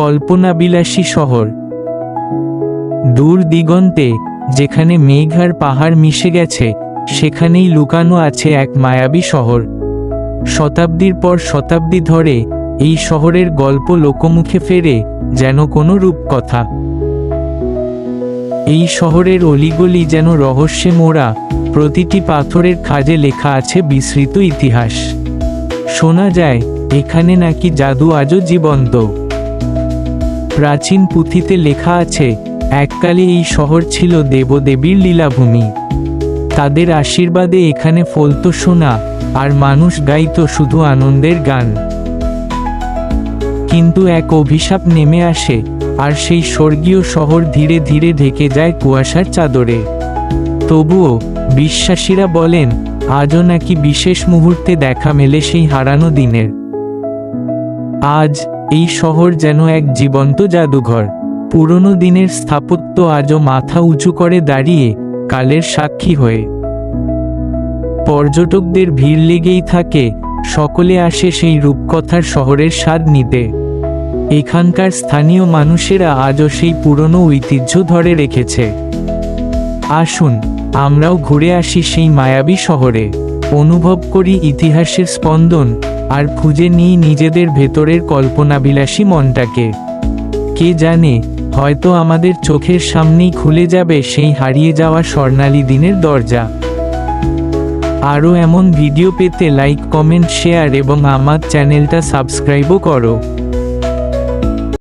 কল্পনাবিলাসী শহর। দূর দিগন্তে যেখানে মেঘ আর পাহাড় মিশে গেছে, সেখানেই লুকানো আছে এক মায়াবী শহর। শতাব্দীর পর শতাব্দী ধরে, এই শহরের গল্প লোকমুখে ফেরে, যেন কোনো রূপকথা। এই শহরের অলিগলি যেন রহস্যে মোড়া, প্রতিটি পাথরের খাজে লেখা আছে বিস্মৃত ইতিহাস। শোনা যায়, এখানে নাকি জাদু আজও জীবন্ত। প্রাচীন পুঁথিতে লেখা আছে, এককালে এই শহর ছিল দেবদেবীর লীলাভূমি। তাদের আশীর্বাদে এখানে ফলত সোনা, আর মানুষ গাইত শুধু আনন্দের গান। কিন্তু এক অভিশাপ নেমে আসে, আর সেই স্বর্গীয় শহর ধীরে ধীরে ঢেকে যায় কুয়াশার চাদরে। তবুও, বিশ্বাসীরা বলেন, আজও নাকি বিশেষ মুহূর্তে দেখা মেলে সেই হারানো দিনের। আজ এই শহর যেন এক জীবন্ত জাদুঘর। পুরনো দিনের স্থাপত্য আজও মাথা উঁচু করে দাঁড়িয়ে কালের সাক্ষী হয়ে। পর্যটকদের ভিড় লেগেই থাকে, সকলে আসে সেই রূপকথার শহরের স্বাদ নিতে। এখানকার স্থানীয় মানুষেরা আজও সেই পুরনো ঐতিহ্য ধরে রেখেছে। আসুন, আমরাও ঘুরে আসি সেই মায়াবী শহরে। অনুভব করি ইতিহাসের স্পন্দন আর খুঁজে নিই নিজেদের ভেতরের কল্পনাবিলাসী মনটাকে। কে জানে, হয়তো আমাদের চোখের সামনেই খুলে যাবে সেই হারিয়ে যাওয়া স্বর্ণালী দিনের দরজা। আরও এমন ভিডিও পেতে লাইক, কমেন্ট, শেয়ার এবং আমার চ্যানেলটা সাবস্ক্রাইবও করো।